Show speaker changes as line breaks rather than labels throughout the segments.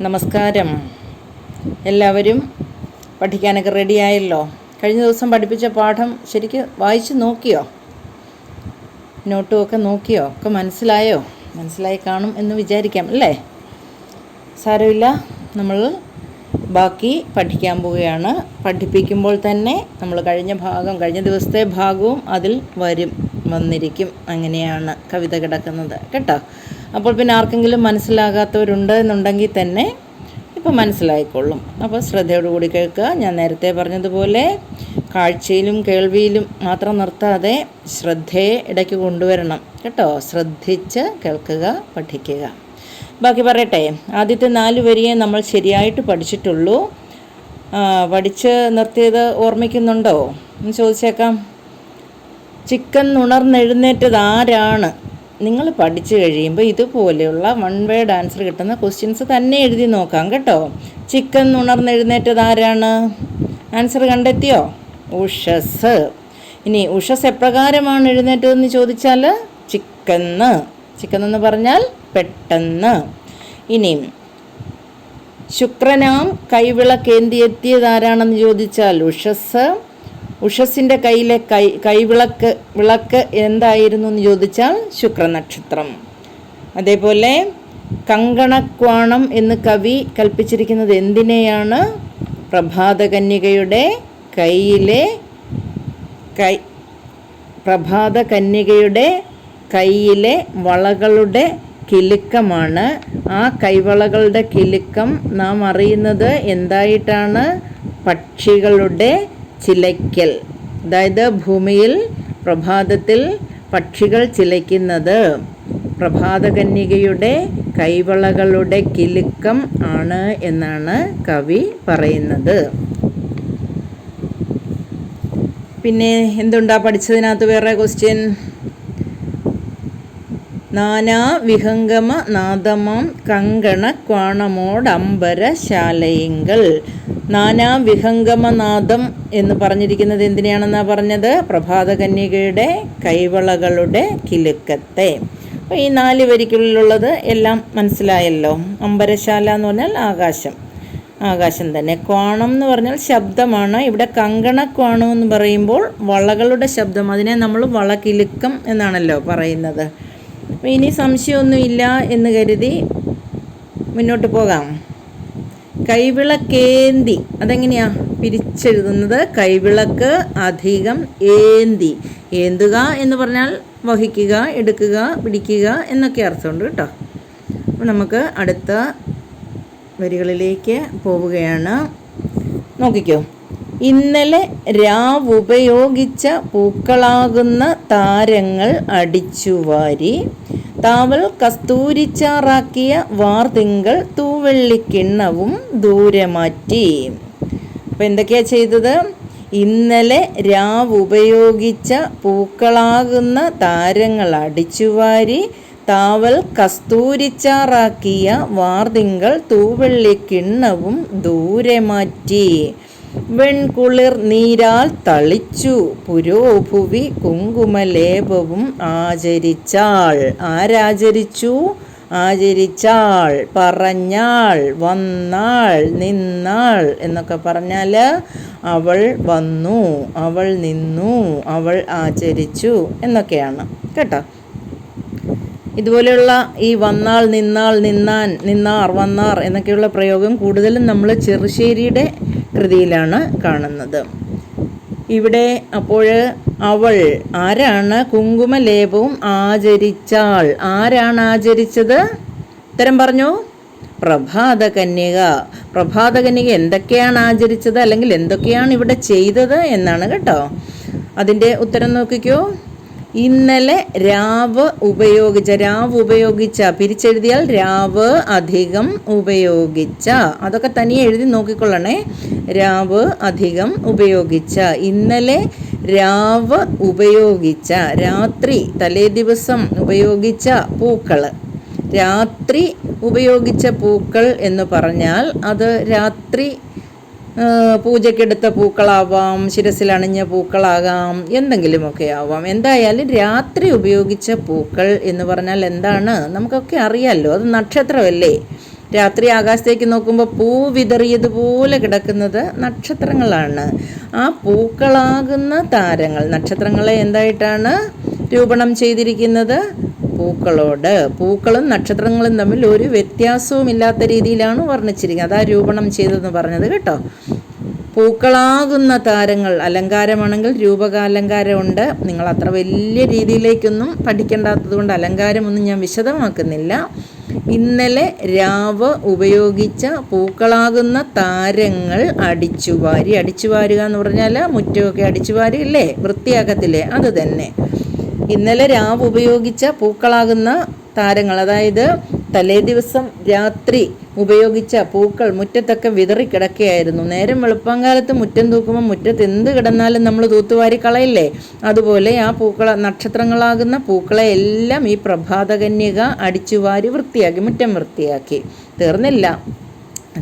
നമസ്കാരം. എല്ലാവരും പഠിക്കാനൊക്കെ റെഡിയായല്ലോ? കഴിഞ്ഞ ദിവസം പഠിപ്പിച്ച പാഠം ശരിക്ക് വായിച്ച് നോക്കിയോ? നോട്ടും ഒക്കെ നോക്കിയോ? ഒക്കെ മനസ്സിലായോ? മനസ്സിലായി കാണും എന്ന് വിചാരിക്കാം അല്ലേ? സാരമില്ല. നമ്മൾ ബാക്കി പഠിക്കാൻ പോവുകയാണ്. പഠിപ്പിക്കുമ്പോൾ തന്നെ നമ്മൾ കഴിഞ്ഞ ഭാഗം കഴിഞ്ഞ ദിവസത്തെ ഭാഗവും അതിൽ വരും വന്നിരിക്കും. അങ്ങനെയാണ് കവിത കിടക്കുന്നത്. കേട്ടോ? അപ്പോൾ പിന്നെ ആർക്കെങ്കിലും മനസ്സിലാകാത്തവരുണ്ട് എന്നുണ്ടെങ്കിൽ തന്നെ ഇപ്പം മനസ്സിലായിക്കൊള്ളും. അപ്പോൾ ശ്രദ്ധയോടുകൂടി കേൾക്കുക. ഞാൻ നേരത്തെ പറഞ്ഞതുപോലെ കാഴ്ചയിലും കേൾവിയിലും മാത്രം നിർത്താതെ ശ്രദ്ധയെ ഇടയ്ക്ക് കൊണ്ടുവരണം. കേട്ടോ? ശ്രദ്ധിച്ച് കേൾക്കുക പഠിക്കുക. ബാക്കി പറയട്ടെ ആദ്യത്തെ നാല് വരിയെ നമ്മൾ ശരിയായിട്ട് പഠിച്ചിട്ടുള്ളൂ. പഠിച്ച് നിർത്തിയത് ഓർമ്മിക്കുന്നുണ്ടോ? എന്ന് ചോദിച്ചേക്കാം. ചിക്കൻ ഉണർന്നെഴുന്നേറ്റത് ആരാണ്? നിങ്ങൾ പഠിച്ചു കഴിയുമ്പോൾ ഇതുപോലെയുള്ള വൺ വേർഡ് ആൻസർ കിട്ടുന്ന ക്വസ്റ്റ്യൻസ് തന്നെ എഴുതി നോക്കാം കേട്ടോ. ചിക്കൻ ഉണർന്നെഴുന്നേറ്റത് ആരാണ്? ആൻസർ കണ്ടെത്തിയോ? ഉഷസ്. ഇനി ഉഷസ് എപ്രകാരമാണ് എഴുന്നേറ്റതെന്ന് ചോദിച്ചാൽ ചിക്കന്ന്. ചിക്കൻ എന്ന് പറഞ്ഞാൽ പെട്ടെന്ന്. ഇനി ശുക്രനാം കൈവിളക്കേന്തിയെത്തിയതാരാണെന്ന് ചോദിച്ചാൽ ഉഷസ്. ഉഷസിന്റെ കയ്യിലെ കൈ കൈവിളക്ക് വിളക്ക് എന്തായിരുന്നു എന്ന് ചോദിച്ചാൽ ശുക്രനക്ഷത്രം. അതേപോലെ കങ്കണക്വാണം എന്ന് കവി കൽപ്പിച്ചിരിക്കുന്നത് എന്തിനെയാണ്? പ്രഭാതകന്യകയുടെ കയ്യിലെ കൈ പ്രഭാതകന്യകയുടെ കയ്യിലെ വളകളുടെ കിലുക്കമാണ്. ആ കൈവളകളുടെ കിലുക്കം നാം അറിയുന്നത് എന്തായിട്ടാണ്? പക്ഷികളുടെ ചിലയ്ക്കൽ. അതായത് ഭൂമിയിൽ പ്രഭാതത്തിൽ പക്ഷികൾ ചിലയ്ക്കുന്നത്. പ്രഭാതകന്യകയുടെ കൈവളകളുടെ കിലുക്കം ആണ് എന്നാണ് കവി പറയുന്നത്. പിന്നെ എന്തുണ്ടാ പഠിച്ചതിനകത്ത് വേറെ ക്വസ്റ്റ്യൻ നാനാ വിഹംഗമ നാദമാം കങ്കണ ക്വാണമോടംബര ശാലയിങ്കൾ നാനാ വിഹംഗമനാദം എന്ന് പറഞ്ഞിരിക്കുന്നത് എന്തിനെയാണെന്നാ പറഞ്ഞത്? പ്രഭാതകന്യകയുടെ കൈവളകളുടെ കിലുക്കത്തെ. അപ്പോൾ ഈ നാല് വരിക്കുള്ളിലുള്ളത് എല്ലാം മനസ്സിലായല്ലോ. അമ്പരശാല എന്ന് പറഞ്ഞാൽ ആകാശം. ആകാശം തന്നെ. ക്വാണം എന്ന് പറഞ്ഞാൽ ശബ്ദമാണ്. ഇവിടെ കങ്കണ ക്വാണം എന്ന് പറയുമ്പോൾ വളകളുടെ ശബ്ദം. അതിനെ നമ്മൾ വളകിലുക്കം എന്നാണല്ലോ പറയുന്നത്. ഇനി സംശയമൊന്നുമില്ല എന്ന് കരുതി മുന്നോട്ട് പോകാം. കൈവിളക്കേന്തി. അതെങ്ങനെയാ? പിരിച്ചെഴുതുന്നത് കൈവിളക്ക് അധികം ഏന്തി. ഏന്തുക എന്ന് പറഞ്ഞാൽ വഹിക്കുക എടുക്കുക പിടിക്കുക എന്നൊക്കെ അർത്ഥമുണ്ട് കേട്ടോ. അപ്പോൾ നമുക്ക് അടുത്ത വരികളിലേക്ക് പോവുകയാണ്. നോക്കിക്കോ. ഇന്നലെ രാവുപയോഗിച്ച പൂക്കളാകുന്ന താരങ്ങൾ അടിച്ചുവാരി താവൽ കസ്തൂരിച്ചാറാക്കിയ വാർതിങ്കൾ തൂവെള്ളിക്കിണ്ണവും ദൂരെ മാറ്റി അപ്പം എന്തൊക്കെയാണ് ചെയ്തത്? ഇന്നലെ രാവുപയോഗിച്ച പൂക്കളാകുന്ന താരങ്ങൾ അടിച്ചുവാരി താവൽ കസ്തൂരിച്ചാറാക്കിയ വാർതിങ്കൾ തൂവെള്ളിക്കിണ്ണവും ദൂരെ മാറ്റി വെൺകുളിർ നീരാൽ തളിച്ചു പുരോഭുവി കുങ്കുമലേപവും ആചരിച്ചാൾ. ആരാചരിച്ചു? ആചരിച്ചാൾ. പറഞ്ഞാൾ വന്നാൾ നിന്നാൾ എന്നൊക്കെ പറഞ്ഞാൽ അവൾ വന്നു അവൾ നിന്നു അവൾ ആചരിച്ചു എന്നൊക്കെയാണ്. കേട്ടോ? ഇതുപോലെയുള്ള ഈ വന്നാൾ നിന്നാൾ നിന്നാൻ നിന്നാർ വന്നാർ എന്നൊക്കെയുള്ള പ്രയോഗം കൂടുതലും നമ്മൾ ചെറുശ്ശേരിയുടെ കൃതിയിലാണ് കാണുന്നത്. ഇവിടെ അപ്പോൾ അവൾ ആരാണ്? കുങ്കുമലേപവും ആചരിച്ചാൾ. ആരാണ് ആചരിച്ചത്? ഉത്തരം പറഞ്ഞു. പ്രഭാതകന്യക. പ്രഭാതകന്യക പ്രഭാത കന്യക എന്തൊക്കെയാണ് ആചരിച്ചത്? അല്ലെങ്കിൽ എന്തൊക്കെയാണ് ഇവിടെ ചെയ്തത്? എന്നാണ് കേട്ടോ. അതിന്റെ ഉത്തരം നോക്കിക്കോ. ഇന്നലെ രാവ് ഉപയോഗിച്ച രാവ് ഉപയോഗിച്ച പിരിച്ചെഴുതിയാൽ രാവ് അധികം ഉപയോഗിച്ച. അതൊക്കെ തനിയെ എഴുതി നോക്കിക്കൊള്ളണേ. രാവ് അധികം ഉപയോഗിച്ച. ഇന്നലെ രാവ് ഉപയോഗിച്ച രാത്രി തലേ ദിവസം ഉപയോഗിച്ച പൂക്കൾ രാത്രി ഉപയോഗിച്ച പൂക്കൾ എന്ന് പറഞ്ഞാൽ അത് രാത്രി പൂജയ്ക്കെടുത്ത പൂക്കളാവാം ശിരസിൽ അണിഞ്ഞ പൂക്കളാകാം എന്തെങ്കിലുമൊക്കെ ആവാം. എന്തായാലും രാത്രി ഉപയോഗിച്ച പൂക്കൾ എന്ന് പറഞ്ഞാൽ എന്താണ്? നമുക്കൊക്കെ അറിയാമല്ലോ അത് നക്ഷത്രമല്ലേ? രാത്രി ആകാശത്തേക്ക് നോക്കുമ്പോൾ പൂ വിതറിയതുപോലെ കിടക്കുന്നത് നക്ഷത്രങ്ങളാണ്. ആ പൂക്കളാകുന്ന താരങ്ങൾ നക്ഷത്രങ്ങളെ എന്തായിട്ടാണ് രൂപണം ചെയ്തിരിക്കുന്നത്? പൂക്കളോട്. പൂക്കളും നക്ഷത്രങ്ങളും തമ്മിൽ ഒരു വ്യത്യാസവും ഇല്ലാത്ത രീതിയിലാണ് വർണിച്ചിരിക്കുന്നത്. അതാ രൂപണം ചെയ്തതെന്ന് പറഞ്ഞത് കേട്ടോ. പൂക്കളാകുന്ന താരങ്ങൾ അലങ്കാരമാണെങ്കിൽ രൂപകാലങ്കാരമുണ്ട്. നിങ്ങൾ അത്ര വലിയ രീതിയിലേക്കൊന്നും പഠിക്കേണ്ടാത്തത് കൊണ്ട് അലങ്കാരമൊന്നും ഞാൻ വിശദമാക്കുന്നില്ല. ഇന്നലെ രാവ് ഉപയോഗിച്ച പൂക്കളാകുന്ന താരങ്ങൾ അടിച്ചുവാരി. അടിച്ചുവാരുക എന്ന് പറഞ്ഞാൽ മുറ്റമൊക്കെ അടിച്ചുവാരില്ലേ? വൃത്തിയാക്കത്തില്ലേ? അത് തന്നെ. ഇന്നലെ രാവ് ഉപയോഗിച്ച പൂക്കളാകുന്ന താരങ്ങൾ അതായത് തലേ ദിവസം രാത്രി ഉപയോഗിച്ച പൂക്കൾ മുറ്റത്തൊക്കെ വിതറിക്കിടക്കുകയായിരുന്നു നേരം വെളുപ്പാങ്കാലത്ത് മുറ്റം തൂക്കുമ്പോൾ മുറ്റത്ത് എന്ത് കിടന്നാലും നമ്മൾ തൂത്തുവാരി കളയില്ലേ? അതുപോലെ ആ പൂക്കള നക്ഷത്രങ്ങളാകുന്ന പൂക്കളെ എല്ലാം ഈ പ്രഭാതകന്യക അടിച്ചുവാരി വൃത്തിയാക്കി മുറ്റം വൃത്തിയാക്കി. തീർന്നില്ല.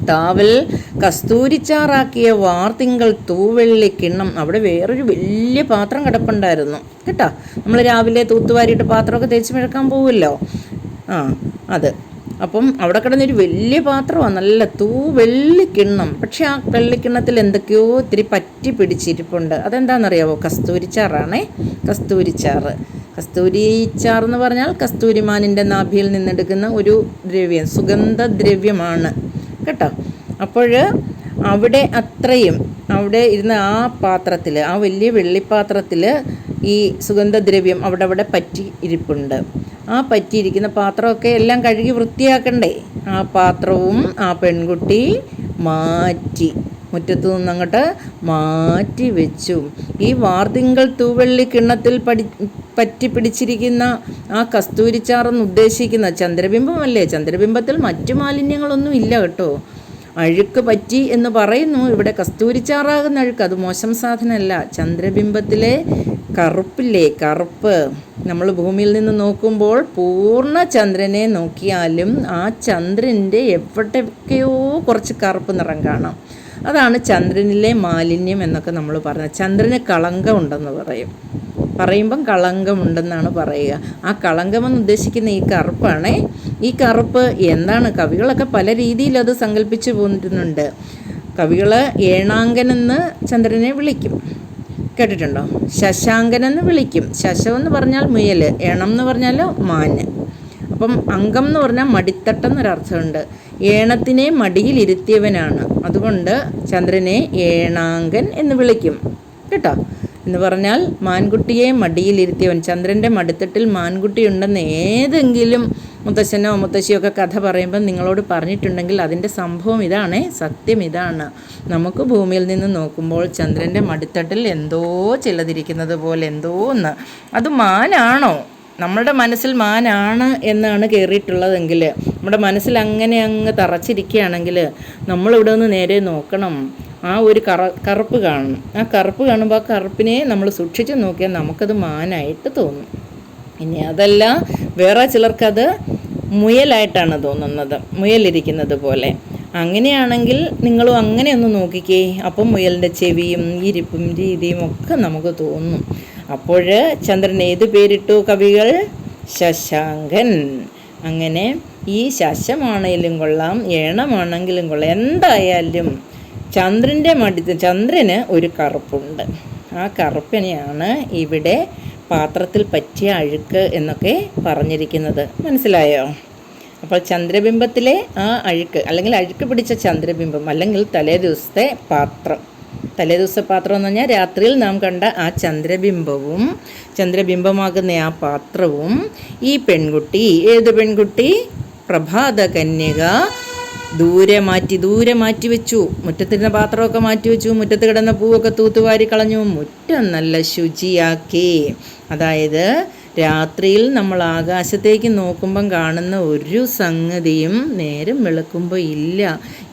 താവൽ കസ്തൂരിച്ചാറാക്കിയ വാർത്തിങ്കൾ തൂവെള്ളി കിണ്ണം. അവിടെ വേറൊരു വലിയ പാത്രം കിടപ്പുണ്ടായിരുന്നു. കേട്ടോ? നമ്മൾ രാവിലെ തൂത്തുവാരിയിട്ട് പാത്രമൊക്കെ തേച്ച് മിഴക്കാൻ പോവുമല്ലോ? ആ അത്. അപ്പം അവിടെ കിടന്നൊരു വലിയ പാത്രമാണ് നല്ല തൂ വെള്ളിക്കിണ്ണം പക്ഷേ ആ വെള്ളിക്കിണ്ണത്തിൽ എന്തൊക്കെയോ ഇത്തിരി പറ്റി പിടിച്ചിരിപ്പുണ്ട്. അതെന്താണെന്നറിയാവോ? കസ്തൂരിച്ചാറാണേ. കസ്തൂരിച്ചാറ്. കസ്തൂരിച്ചാർ എന്ന് പറഞ്ഞാൽ കസ്തൂരിമാനിന്റെ നാഭിയിൽ നിന്നെടുക്കുന്ന ഒരു ദ്രവ്യം. സുഗന്ധദ്രവ്യമാണ്. കേട്ടോ. അപ്പോൾ അവിടെ അത്രയും അവിടെ ഇരുന്ന ആ പാത്രത്തിൽ ആ വലിയ വെള്ളിപ്പാത്രത്തിൽ ഈ സുഗന്ധദ്രവ്യം അവിടെ അവിടെ പറ്റി ഇരിപ്പുണ്ട് ആ പറ്റിയിരിക്കുന്ന പാത്രമൊക്കെ എല്ലാം കഴുകി വൃത്തിയാക്കണ്ടേ? ആ പാത്രവും ആ പെൺകുട്ടി മാറ്റി. മുറ്റത്തു നിന്നങ്ങോട്ട് മാറ്റി വെച്ചു. ഈ വാർതിങ്കൾ തൂവെള്ളി കിണ്ണത്തിൽ പടി പറ്റി പിടിച്ചിരിക്കുന്ന ആ കസ്തൂരിച്ചാറെന്ന് ഉദ്ദേശിക്കുന്ന ചന്ദ്രബിംബമല്ലേ? ചന്ദ്രബിംബത്തിൽ മറ്റു മാലിന്യങ്ങളൊന്നും ഇല്ല കേട്ടോ. അഴുക്ക് പറ്റി എന്ന് പറയുന്നു. ഇവിടെ കസ്തൂരിച്ചാറാകുന്ന അഴുക്ക്. അത് മോശം സാധനമല്ല. ചന്ദ്രബിംബത്തിലെ കറുപ്പില്ലേ? കറുപ്പ്. നമ്മൾ ഭൂമിയിൽ നിന്ന് നോക്കുമ്പോൾ പൂർണ ചന്ദ്രനെ നോക്കിയാലും ആ ചന്ദ്രന്റെ എവിടെയൊക്കെയോ കുറച്ച് കറുപ്പ് നിറം കാണാം. അതാണ് ചന്ദ്രനിലെ മാലിന്യം എന്നൊക്കെ നമ്മൾ പറഞ്ഞത്. ചന്ദ്രന് കളങ്കമുണ്ടെന്ന് പറയും. പറയുമ്പം കളങ്കമുണ്ടെന്നാണ് പറയുക. ആ കളങ്കമെന്ന് ഉദ്ദേശിക്കുന്ന ഈ കറുപ്പാണേ. ഈ കറുപ്പ് എന്താണ്? കവികളൊക്കെ പല രീതിയിൽ അത് സങ്കല്പിച്ചു പോന്നിരുന്നുണ്ട് കവികൾ ഏണാങ്കനെന്ന് ചന്ദ്രനെ വിളിക്കും. കേട്ടിട്ടുണ്ടോ? ശശാങ്കനെന്ന് വിളിക്കും. ശശം എന്ന് പറഞ്ഞാൽ മുയൽ ഏണം എന്ന് പറഞ്ഞാൽ മാന്. അപ്പം അംഗം എന്ന് പറഞ്ഞാൽ മടിത്തട്ടെന്നൊരർത്ഥമുണ്ട് ഏണത്തിനെ മടിയിലിരുത്തിയവനാണ് അതുകൊണ്ട് ചന്ദ്രനെ ഏണാങ്കൻ എന്ന് വിളിക്കും. കേട്ടോ? എന്ന് പറഞ്ഞാൽ മാൻകുട്ടിയെ മടിയിലിരുത്തിയവൻ ചന്ദ്രന്റെ മടിത്തട്ടിൽ മാൻകുട്ടി ഉണ്ടെന്ന് ഏതെങ്കിലും മുത്തശ്ശനോ മുത്തശ്ശിയോ ഒക്കെ കഥ പറയുമ്പോൾ നിങ്ങളോട് പറഞ്ഞിട്ടുണ്ടെങ്കിൽ അതിന്റെ സംഭവം ഇതാണ് സത്യം ഇതാണ്. നമുക്ക് ഭൂമിയിൽ നിന്ന് നോക്കുമ്പോൾ ചന്ദ്രന്റെ മടിത്തട്ടിൽ എന്തോ ചിലതിരിക്കുന്നത് പോലെ എന്തോ ഒന്ന്. അത് മാനാണോ? നമ്മുടെ മനസ്സിൽ മാനാണ് എന്നാണ് കയറിയിട്ടുള്ളതെങ്കിൽ നമ്മുടെ മനസ്സിൽ അങ്ങനെ അങ്ങ് തറച്ചിരിക്കുകയാണെങ്കിൽ നമ്മളിവിടെ നിന്ന് നേരെ നോക്കണം. ആ ഒരു കറ കറുപ്പ് കാണണം. ആ കറുപ്പ് കാണുമ്പോൾ ആ കറുപ്പിനെ നമ്മൾ സൂക്ഷിച്ച് നോക്കിയാൽ നമുക്കത് മാനായിട്ട് തോന്നും. ഇനി അതല്ല വേറെ ചിലർക്കത് മുയലായിട്ടാണ് തോന്നുന്നത് മുയലിരിക്കുന്നത് പോലെ. അങ്ങനെയാണെങ്കിൽ നിങ്ങളും അങ്ങനെ ഒന്ന് നോക്കിക്കേ. അപ്പം മുയലിന്റെ ചെവിയും ഇരിപ്പും രീതിയും ഒക്കെ നമുക്ക് തോന്നും. അപ്പോൾ ചന്ദ്രൻ ഏത് പേരിട്ടു കവികൾ? ശശാങ്കൻ. അങ്ങനെ ഈ ശശമാണെങ്കിലും കൊള്ളാം ഏണമാണെങ്കിലും കൊള്ളാം. എന്തായാലും ചന്ദ്രന്റെ മടി ചന്ദ്രന് ഒരു കറുപ്പുണ്ട്. ആ കറുപ്പിനെയാണ് ഇവിടെ പാത്രത്തിൽ പറ്റിയ അഴുക്ക് എന്നൊക്കെ പറഞ്ഞിരിക്കുന്നത്. മനസ്സിലായോ? അപ്പോൾ ചന്ദ്രബിംബത്തിലെ ആ അഴുക്ക് അല്ലെങ്കിൽ അഴുക്ക് പിടിച്ച ചന്ദ്രബിംബം അല്ലെങ്കിൽ തലേ ദിവസത്തെ പാത്രം തലേ ദിവസ പാത്രം എന്ന് പറഞ്ഞാൽ രാത്രിയിൽ നാം കണ്ട ആ ചന്ദ്രബിംബവും ചന്ദ്രബിംബമാകുന്ന ആ പാത്രവും ഈ പെൺകുട്ടി ഏത് പെൺകുട്ടി? പ്രഭാത കന്യക ദൂരെ മാറ്റി ദൂരെ മാറ്റി വെച്ചു. മുറ്റത്തിരുന്ന പാത്രമൊക്കെ മാറ്റി വെച്ചു. മുറ്റത്ത് കിടന്ന പൂവൊക്കെ തൂത്തുവാരി കളഞ്ഞു. മുറ്റം നല്ല ശുചിയാക്കി. അതായത് രാത്രിയിൽ നമ്മൾ ആകാശത്തേക്ക് നോക്കുമ്പം കാണുന്ന ഒരു സംഗതിയും നേരം വെളുക്കുമ്പോൾ ഇല്ല.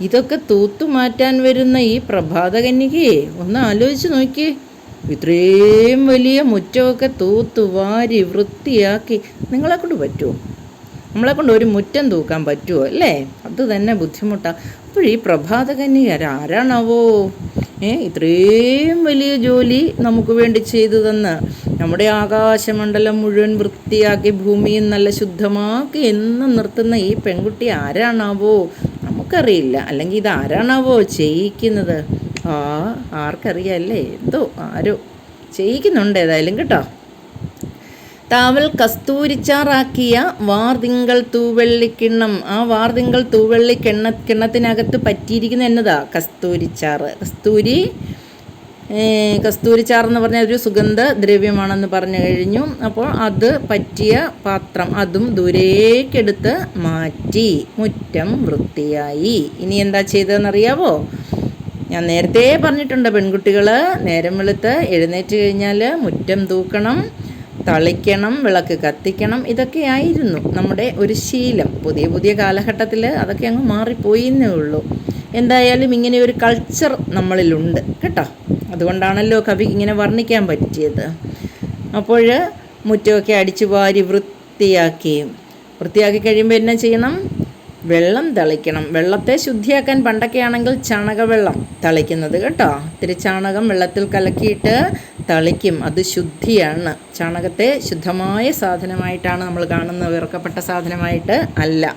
ഇതൊക്കെ തൂത്തുമാറ്റാൻ വരുന്ന ഈ പ്രഭാതകന്യകയെ ഒന്ന് ആലോചിച്ച് നോക്കിയേ. ഇത്രയും വലിയ മുറ്റമൊക്കെ തൂത്തുവാരി വൃത്തിയാക്കി നിങ്ങളെക്കൊണ്ട് പറ്റുമോ നമ്മളെ കൊണ്ട് ഒരു മുറ്റം തൂക്കാൻ പറ്റുമോ അല്ലേ? അത് തന്നെ ബുദ്ധിമുട്ടാണ് അപ്പോൾ പ്രഭാതകന്യ ആരാണാവോ? ഏ ഇത്രയും വലിയ ജോലി നമുക്ക് വേണ്ടി ചെയ്തു തന്ന് നമ്മുടെ ആകാശമണ്ഡലം മുഴുവൻ വൃത്തിയാക്കി ഭൂമിയും നല്ല ശുദ്ധമാക്കി എന്നും നിർത്തുന്ന ഈ പെൺകുട്ടി ആരാണാവോ? നമുക്കറിയില്ല. അല്ലെങ്കിൽ ഇത് ആരാണാവോ ചെയ്യിക്കുന്നത്? ആ ആർക്കറിയാല്ലേ എന്തോ ആരോ. ചെയ്യിക്കുന്നുണ്ട് ഏതായാലും കേട്ടോ. താവൽ കസ്തൂരിച്ചാറാക്കിയ വാർതിങ്കൾ തൂവെള്ളിക്കിണ്ണം. ആ വാർതിങ്കൾ തൂവെള്ളി കിണ്ണ കിണ്ണത്തിനകത്ത് പറ്റിയിരിക്കുന്ന എന്നതാ? കസ്തൂരിച്ചാറ്. കസ്തൂരി കസ്തൂരിച്ചാർ എന്ന് പറഞ്ഞാൽ ഒരു സുഗന്ധ ദ്രവ്യമാണെന്ന് പറഞ്ഞു കഴിഞ്ഞു. അപ്പോൾ അത് പറ്റിയ പാത്രം അതും ദൂരേക്കെടുത്ത് മാറ്റി. മുറ്റം വൃത്തിയായി. ഇനി എന്താ ചെയ്തതെന്നറിയാവോ? ഞാൻ നേരത്തെ പറഞ്ഞിട്ടുണ്ട് പെൺകുട്ടികൾ നേരം വെളുത്ത് എഴുന്നേറ്റ് കഴിഞ്ഞാൽ മുറ്റം തൂക്കണം. തളിക്കണം വിളക്ക് കത്തിക്കണം ഇതൊക്കെയായിരുന്നു നമ്മുടെ ഒരു ശീലം. പുതിയ പുതിയ കാലഘട്ടത്തിൽ അതൊക്കെ അങ്ങ് മാറിപ്പോയി എന്നേ ഉള്ളൂ. എന്തായാലും ഇങ്ങനെ ഒരു കൾച്ചർ നമ്മളിലുണ്ട് കേട്ടോ. അതുകൊണ്ടാണല്ലോ കവി ഇങ്ങനെ വർണിക്കാൻ പറ്റിയത്. അപ്പോൾ മുറ്റമൊക്കെ അടിച്ചു വാരി വൃത്തിയാക്കി. വൃത്തിയാക്കി കഴിയുമ്പോൾ എന്നാ ചെയ്യണം? വെള്ളം തളിക്കണം. വെള്ളത്തെ ശുദ്ധിയാക്കാൻ പണ്ടൊക്കെയാണെങ്കിൽ ചാണകവെള്ളം തളിക്കുന്നത് കേട്ടോ. ഇത്തിരി ചാണകം വെള്ളത്തിൽ കലക്കിയിട്ട് തളിക്കും. അത് ശുദ്ധിയാണ്. ചാണകത്തെ ശുദ്ധമായ സാധനമായിട്ടാണ് നമ്മൾ കാണുന്നത്. വിറക്കപ്പെട്ട സാധനമായിട്ട് അല്ല.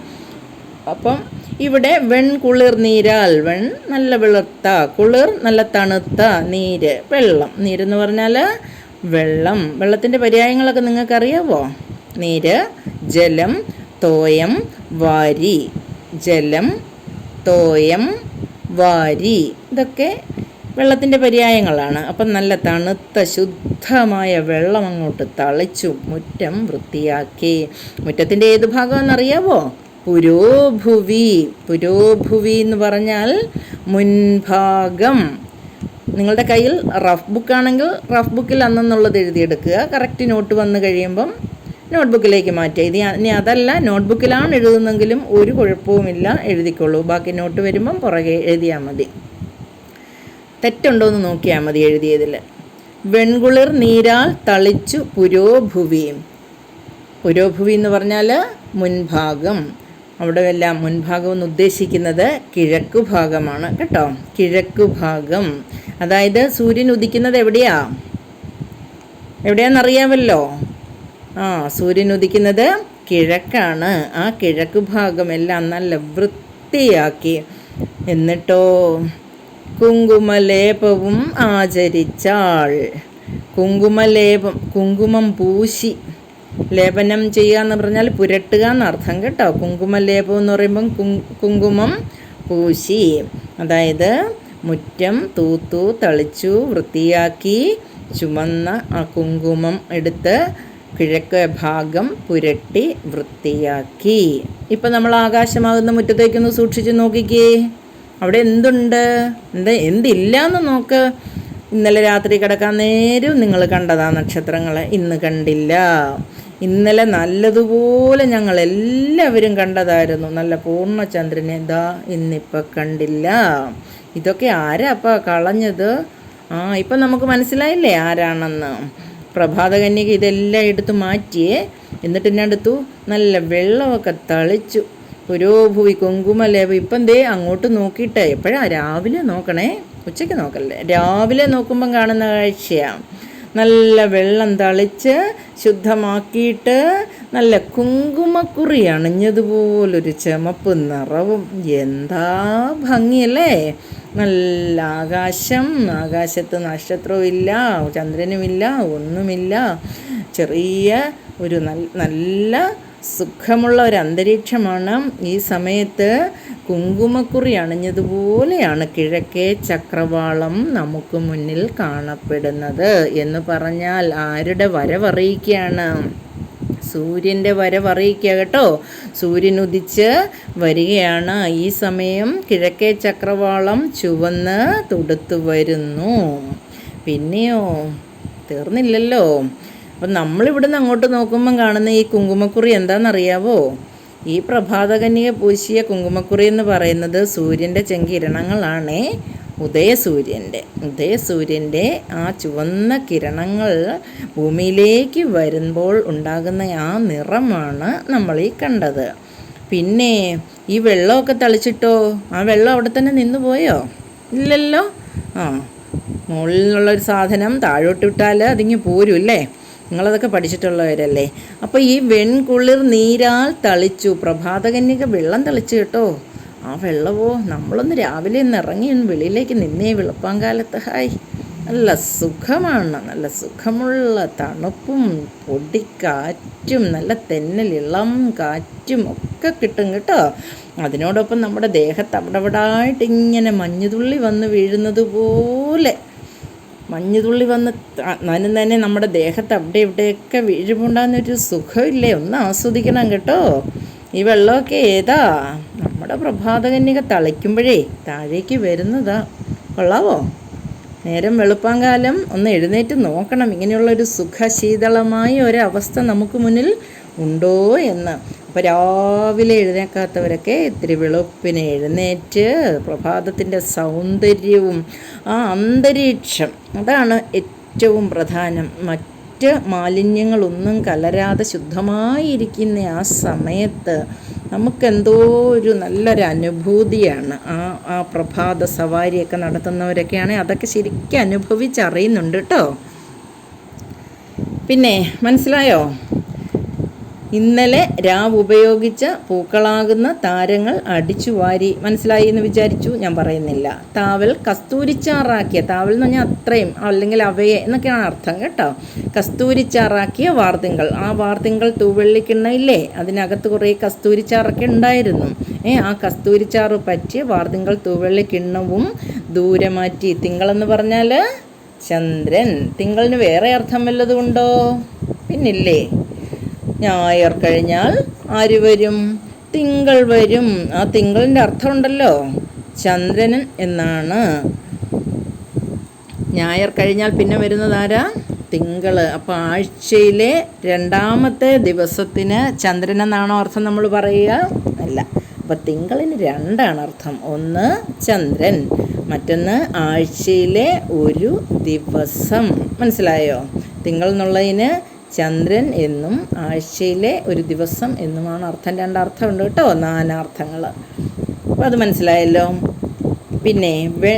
അപ്പം ഇവിടെ വെൺ കുളിർ നീരാൽ. വെൺ നല്ല വെളുത്ത കുളിർ നല്ല തണുത്ത നീര് വെള്ളം. നീരെന്ന് പറഞ്ഞാൽ വെള്ളം. വെള്ളത്തിന്റെ പര്യായങ്ങളൊക്കെ നിങ്ങൾക്കറിയാവോ? നീര് ജലം തോയം വാരി ജലം തോയം വാരി. ഇതൊക്കെ വെള്ളത്തിന്റെ പര്യായങ്ങളാണ്. അപ്പം നല്ല തണുത്ത ശുദ്ധമായ വെള്ളം അങ്ങോട്ട് തളിച്ചു മുറ്റം വൃത്തിയാക്കി. മുറ്റത്തിന്റെ ഏത് ഭാഗമെന്നറിയാവോ പുരോഭുവി. പുരോഭുവി എന്ന് പറഞ്ഞാൽ മുൻഭാഗം. നിങ്ങളുടെ കയ്യിൽ റഫ് ബുക്കാണെങ്കിൽ റഫ് ബുക്കിൽ അന്നെന്നുള്ളത് എഴുതിയെടുക്കുക. കറക്റ്റ് നോട്ട് വന്നു കഴിയുമ്പം നോട്ട്ബുക്കിലേക്ക് മാറ്റുക ഇത് ഇനി അതല്ല നോട്ട്ബുക്കിലാണ് എഴുതുന്നെങ്കിലും ഒരു കുഴപ്പവുമില്ല എഴുതിക്കൊള്ളൂ. ബാക്കി നോട്ട് വരുമ്പം പുറകെ എഴുതിയാൽ മതി. തെറ്റുണ്ടോ എന്ന് നോക്കിയാൽ മതി എഴുതിയതിൽ വെൺകുളിർ നീരാൽ തളിച്ചു പുരോഭുവി. പുരോഭുവി എന്ന് പറഞ്ഞാൽ മുൻഭാഗം. അവിടെ എല്ലാം മുൻഭാഗം എന്ന് ഉദ്ദേശിക്കുന്നത് കിഴക്കു ഭാഗമാണ് കേട്ടോ? കിഴക്കു ഭാഗം അതായത് സൂര്യൻ ഉദിക്കുന്നത് എവിടെയാ? എവിടെയാണെന്നറിയാമല്ലോ ആ സൂര്യൻ ഉദിക്കുന്നത് കിഴക്കാണ്. ആ കിഴക്ക് ഭാഗമെല്ലാം നല്ല വൃത്തിയാക്കി. എന്നിട്ടോ കുങ്കുമലേപവും ആചരിച്ചാൾ. കുങ്കുമലേപം കുങ്കുമം പൂശി. ലേപനം ചെയ്യുക എന്ന് പറഞ്ഞാൽ പുരട്ടുക എന്നർത്ഥം കേട്ടോ. കുങ്കുമലേപം എന്ന് പറയുമ്പം കുങ്കുമം പൂശി. അതായത് മുറ്റം തൂത്തു തളിച്ചു വൃത്തിയാക്കി ചുമന്ന ആ കുങ്കുമം എടുത്ത് കിഴക്ക് ഭാഗം പുരട്ടി വൃത്തിയാക്കി. ഇപ്പം നമ്മൾ ആകാശമാകുന്ന മുറ്റത്തേക്കൊന്ന് സൂക്ഷിച്ച് നോക്കിക്കേ. അവിടെ എന്തുണ്ട്? എന്താ എന്തില്ല എന്ന് നോക്ക്. ഇന്നലെ രാത്രി കിടക്കാൻ നേരം നിങ്ങൾ കണ്ടതാ നക്ഷത്രങ്ങളെ. ഇന്ന് കണ്ടില്ല. ഇന്നലെ നല്ലതുപോലെ ഞങ്ങൾ എല്ലാവരും കണ്ടതായിരുന്നു. നല്ല പൂർണചന്ദ്രനെ ദാ ഇന്നിപ്പോൾ കണ്ടില്ല. ഇതൊക്കെ ആരാ അപ്പം കളഞ്ഞത്? ആ ഇപ്പം നമുക്ക് മനസ്സിലായില്ലേ ആരാണെന്ന്? പ്രഭാതകന്യക ഇതെല്ലാം എടുത്ത് മാറ്റിയേ. എന്നിട്ട് എന്നെ എടുത്തു? നല്ല വെള്ളമൊക്കെ തളിച്ചു. ഓരോ ഭൂവി കുങ്കുമലേപം ഇപ്പം ദേ അങ്ങോട്ട് നോക്കിയിട്ട്. എപ്പോഴാ? രാവിലെ നോക്കണേ. ഉച്ചയ്ക്ക് നോക്കല്ലേ? രാവിലെ നോക്കുമ്പം കാണുന്ന കാഴ്ചയാണ് നല്ല വെള്ളം തളിച്ച് ശുദ്ധമാക്കിയിട്ട് നല്ല കുങ്കുമക്കുറി അണിഞ്ഞതുപോലൊരു ചുമപ്പ് നിറവും. എന്താ ഭംഗിയല്ലേ? നല്ല ആകാശം ആകാശത്ത് നക്ഷത്രവും ഇല്ല ചന്ദ്രനുമില്ല ഒന്നുമില്ല. ചെറിയ ഒരു നല്ല സുഖമുള്ള ഒരു അന്തരീക്ഷമാണ്. ഈ സമയത്ത് കുങ്കുമക്കുറി അണിഞ്ഞതുപോലെയാണ് കിഴക്കേ ചക്രവാളം നമുക്ക് മുന്നിൽ കാണപ്പെടുന്നത് എന്ന് പറഞ്ഞാൽ ആരുടെ വരവറിയിക്കുകയാണ്? സൂര്യന്റെ വരവറിയിക്കുക കേട്ടോ. സൂര്യൻ ഉദിച്ച് വരികയാണ്. ഈ സമയം കിഴക്കേ ചക്രവാളം ചുവന്ന് തുടുത്തു വരുന്നു. പിന്നെയോ? തീർന്നില്ലല്ലോ. അപ്പം നമ്മളിവിടുന്ന് അങ്ങോട്ട് നോക്കുമ്പം കാണുന്ന ഈ കുങ്കുമക്കുറി എന്താണെന്നറിയാവോ? ഈ പ്രഭാതകന്യക പൂശിയ കുങ്കുമക്കുറി എന്ന് പറയുന്നത് സൂര്യന്റെ ചെങ്കിരണങ്ങളാണേ. ഉദയസൂര്യന്റെ ഉദയസൂര്യന്റെ ആ ചുവന്ന കിരണങ്ങൾ ഭൂമിയിലേക്ക് വരുമ്പോൾ ഉണ്ടാകുന്ന ആ നിറമാണ് നമ്മൾ ഈ കണ്ടത്. പിന്നെ ഈ വെള്ളമൊക്കെ തളിച്ചിട്ടോ? ആ വെള്ളം അവിടെ തന്നെ നിന്ന് പോയോ? ഇല്ലല്ലോ? ആ മുകളിൽ നിന്നുള്ള ഒരു സാധനം താഴോട്ട് വിട്ടാൽ അതിങ്ങി പോരും അല്ലേ? നിങ്ങളതൊക്കെ പഠിച്ചിട്ടുള്ളവരല്ലേ? അപ്പോൾ ഈ വെൺകുളിർ നീരാൽ തളിച്ചു പ്രഭാതകന്യക വെള്ളം തളിച്ചു കേട്ടോ. ആ വെള്ളമോ നമ്മളൊന്ന് രാവിലെ ഒന്ന് ഇറങ്ങി ഒന്ന് വെളിയിലേക്ക് നിന്നേ വെളുപ്പാങ്കാലത്ത്. ഹായ്. നല്ല സുഖമാണ്. നല്ല സുഖമുള്ള തണുപ്പും പൊടിക്കാറ്റും നല്ല തെന്നൽ ഇളം കാറ്റും ഒക്കെ കിട്ടും കേട്ടോ. അതിനോടൊപ്പം നമ്മുടെ ദേഹത്ത് അവിടെ അവിടെ ആയിട്ട് ഇങ്ങനെ മഞ്ഞുതുള്ളി വന്ന് വീഴുന്നത് പോലെ മഞ്ഞുതുള്ളി വന്ന് നനു തന്നെ നമ്മുടെ ദേഹത്ത് അവിടെ ഇവിടെയൊക്കെ വീഴുമുണ്ടാകുന്നൊരു സുഖമില്ലേ? ഒന്ന് ആസ്വദിക്കണം കേട്ടോ. ഈ വെള്ളമൊക്കെ ഏതാ? നമ്മുടെ പ്രഭാതകന്യക തളിക്കുമ്പോഴേ താഴേക്ക് വരുന്നതാ. കൊള്ളാവോ? നേരം വെളുപ്പാങ്കാലം ഒന്ന് എഴുന്നേറ്റ് നോക്കണം. ഇങ്ങനെയുള്ളൊരു സുഖശീതളമായ ഒരവസ്ഥ നമുക്ക് മുന്നിൽ ഉണ്ടോ എന്ന്. അപ്പോൾ രാവിലെ എഴുന്നേക്കാത്തവരൊക്കെ ഇത്തിരി വെളുപ്പിന് എഴുന്നേറ്റ് പ്രഭാതത്തിന്റെ സൗന്ദര്യവും ആ അന്തരീക്ഷം അതാണ് ഏറ്റവും പ്രധാനം. മറ്റ് മാലിന്യങ്ങളൊന്നും കലരാതെ ശുദ്ധമായിരിക്കുന്ന ആ സമയത്ത് നമുക്കെന്തോ ഒരു നല്ലൊരു അനുഭൂതിയാണ് ആ ആ പ്രഭാത സവാരിയൊക്കെ നടത്തുന്നവരൊക്കെയാണെങ്കിൽ അതൊക്കെ ശരിക്കും അനുഭവിച്ചറിയുന്നുണ്ട് കേട്ടോ. പിന്നെ മനസ്സിലായോ? ഇന്നലെ രാവ് ഉപയോഗിച്ച പൂക്കളാകുന്ന താരങ്ങൾ അടിച്ചു വാരി മനസ്സിലായി എന്ന് വിചാരിച്ചു ഞാൻ പറയുന്നില്ല. താവൽ കസ്തൂരിച്ചാറാക്കിയ താവൽ എന്ന് പറഞ്ഞാൽ അത്രയും അല്ലെങ്കിൽ അവയെ എന്നൊക്കെയാണ് അർത്ഥം കേട്ടോ. കസ്തൂരിച്ചാറാക്കിയ വാർത്തിങ്കൾ ആ വാർത്തിങ്കൾ തൂവെള്ളിക്കിണ്ണയില്ലേ അതിനകത്ത് കുറേ കസ്തൂരിച്ചാറൊക്കെ ഉണ്ടായിരുന്നു. ഏ ആ കസ്തൂരിച്ചാറ് പറ്റിയ വാർത്തിങ്കൾ തൂവെള്ളിക്കിണ്ണവും ദൂരെ മാറ്റി. തിങ്കളെന്ന് പറഞ്ഞാൽ ചന്ദ്രൻ. തിങ്കളിന് വേറെ അർത്ഥം വല്ലതും ഉണ്ടോ? പിന്നില്ലേ? ഞായർ കഴിഞ്ഞാൽ ആര് വരും? തിങ്കൾ വരും. ആ തിങ്കളിന്റെ അർത്ഥമുണ്ടല്ലോ. ചന്ദ്രനൻ എന്നാണ്. ഞായർ കഴിഞ്ഞാൽ പിന്നെ വരുന്നത് ആരാ? തിങ്കൾ അപ്പോൾ ആഴ്ചയിലെ രണ്ടാമത്തെ ദിവസത്തിന് ചന്ദ്രൻ എന്നാണോ അർത്ഥം നമ്മൾ പറയുക? അല്ല. അപ്പോൾ തിങ്കളിന് രണ്ടാണ് അർത്ഥം. ഒന്ന് ചന്ദ്രൻ. മറ്റൊന്ന് ആഴ്ചയിലെ ഒരു ദിവസം. മനസ്സിലായോ? തിങ്കൾ എന്നുള്ളതിന് ചന്ദ്രൻ എന്നും ആഴ്ചയിലെ ഒരു ദിവസം എന്നുമാണ് അർത്ഥം. രണ്ടർത്ഥമുണ്ട് കേട്ടോ നാനാർത്ഥങ്ങൾ. അപ്പോൾ അത് മനസ്സിലായല്ലോ. പിന്നെ വെ